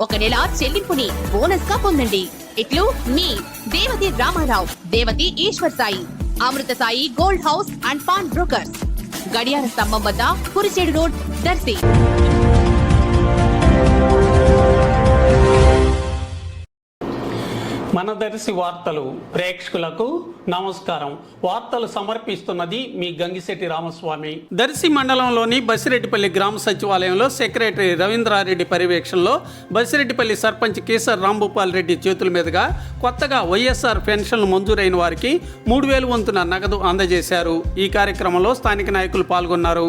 ఒక నెల చెల్లింపుని బోనస్గా పొందండి. ఇట్లు మీ Devathi Ramarao Devathi Eshwar Sai Amrutha Sai gold house and pawn brokers. గడియార స్తంభం వద్ద కురిచేడు రోడ్ దర్శి. మనదర్శి వార్తలు ప్రేక్షకులకు నమస్కారం. వార్తలు సమర్పిస్తున్నది మీ గంగిశెట్టి రామస్వామి. దర్శి మండలంలోని బసిరెడ్డిపల్లి గ్రామ సచివాలయంలో సెక్రటరీ రవీంద్రారెడ్డి పర్యవేక్షణలో బసిరెడ్డిపల్లి సర్పంచ్ కేసర్ రాంభూపాల్ రెడ్డి చేతుల మీదుగా కొత్తగా వైఎస్ఆర్ పెన్షన్లు మంజూరైన వారికి మూడు వేలు వంతున నగదు అందజేశారు. ఈ కార్యక్రమంలో స్థానిక నాయకులు పాల్గొన్నారు.